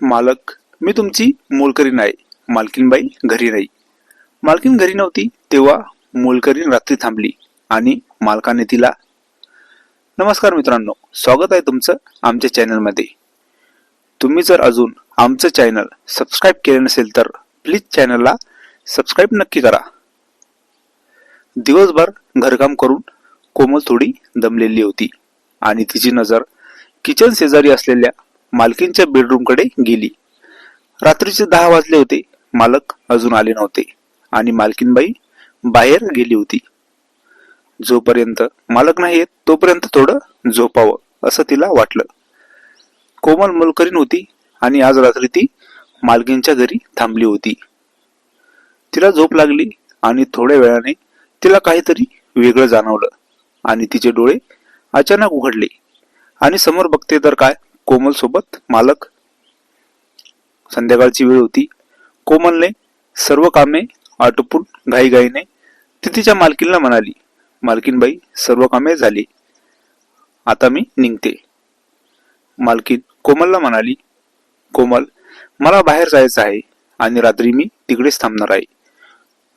मालक मी तुमची मोलकरीण आहे मालकीनबाई घरी नाही. मालकीन घरी नव्हती तेव्हा मोलकरीण रात्री थांबली आणि मालकाने तिला नमस्कार मित्रांनो स्वागत आहे तुमचं आमच्या चॅनलमध्ये. तुम्ही जर अजून आमचं चॅनल सबस्क्राईब केलं नसेल तर प्लीज चॅनलला सबस्क्राईब नक्की करा. दिवसभर घरकाम करून कोमल थोडी दमलेली होती आणि तिची नजर किचन शेजारी असलेल्या मालकींच्या बेडरूमकडे गेली. रात्रीचे दहा वाजले होते. मालक अजून आले नव्हते आणि मालकीनबाई बाहेर गेली होती. जोपर्यंत मालक नाही येत तोपर्यंत थोडं झोपावं असं तिला वाटलं. कोमल मलकरीन होती आणि आज रात्री ती मालकींच्या घरी थांबली होती. तिला झोप लागली आणि थोड्या वेळाने तिला काहीतरी वेगळं जाणवलं आणि तिचे डोळे अचानक उघडले. आणि समोर बघते तर काय? कोमल सोबत मालक. संध्याकाळची वेळ होती. कोमलने सर्व कामे आटोपून घाईघाईने ती तिच्या मालकीनला म्हणाली मालकीनबाई सर्व कामे झाली. आता मी निघते. मालकीन कोमलला म्हणाली कोमल मला बाहेर जायचं आहे आणि रात्री मी तिकडेच थांबणार आहे.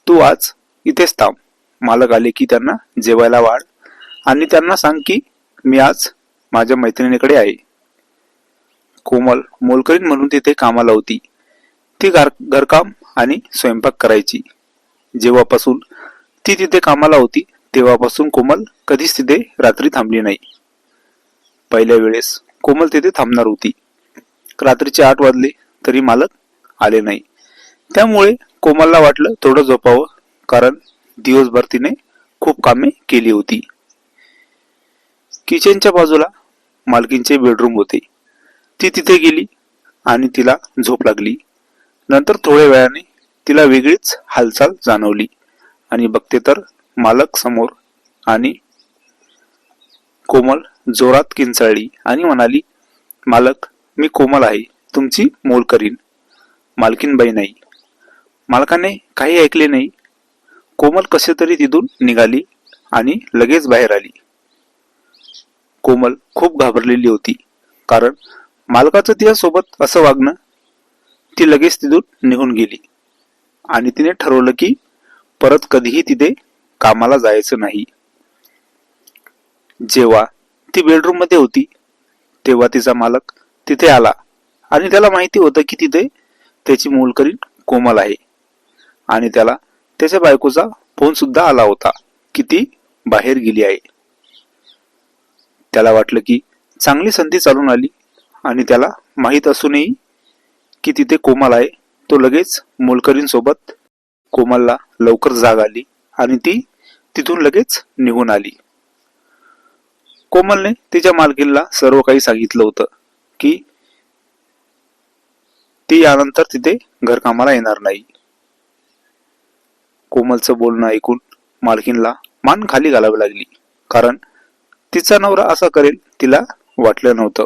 तू आज इथेच थांब. मालक आले की त्यांना जेवायला वाढ आणि त्यांना सांग की मी आज माझ्या मैत्रिणीकडे आहे. कोमल मोलकरीण म्हणून तिथे कामाला होती. ती घर घरकाम आणि स्वयंपाक करायची. जेव्हापासून ती तिथे कामाला होती तेव्हापासून कोमल कधीच तिथे रात्री थांबली नाही. पहिल्या वेळेस कोमल तिथे थांबणार होती. रात्रीचे आठ वाजले तरी मालक आले नाही. त्यामुळे कोमलला वाटलं थोडं झोपावं कारण दिवसभर तिने खूप कामे केली होती. किचनच्या बाजूला मालकींचे बेडरूम होते. ती तिथे गेली आणि तिला झोप लागली. नंतर थोड्या वेळाने तिला वेगळीच हालचाल जाणवली आणि बघते तर मालक समोर आणि कोमल जोरात किंचाळली आणि म्हणाली मालक मी कोमल आहे तुमची मोल करीन. मालकीनबाई नाही. मालकाने काही ऐकले नाही. कोमल कसे तरी तिथून निघाली आणि लगेच बाहेर आली. कोमल खूप घाबरलेली होती कारण मालकाचं तिच्यासोबत असं वागणं ती लगेच तिथून निघून गेली. आणि तिने ठरवलं की परत कधीही तिथे कामाला जायचं नाही. जेव्हा ती बेडरूममध्ये होती तेव्हा तिचा मालक तिथे आला. आणि त्याला माहिती होतं की तिथे त्याची मोलकरीण कोमल आहे. आणि त्याला त्याच्या बायकोचा फोन सुद्धा आला होता की ती बाहेर गेली आहे. त्याला वाटलं की चांगली संधी चालून आली. आणि त्याला माहीत असूनही की तिथे कोमल आहे. तो लगेच मोलकरींसोबत कोमलला लवकर जाग आली आणि ती तिथून लगेच निघून आली. कोमलने तिच्या मालकीला सर्व काही सांगितलं होतं की ती यानंतर तिथे घरकामाला येणार नाही. कोमलचं बोलणं ऐकून मालकीनला मान खाली घालावी लागली कारण तिचा नवरा असा करेल तिला वाटलं नव्हतं.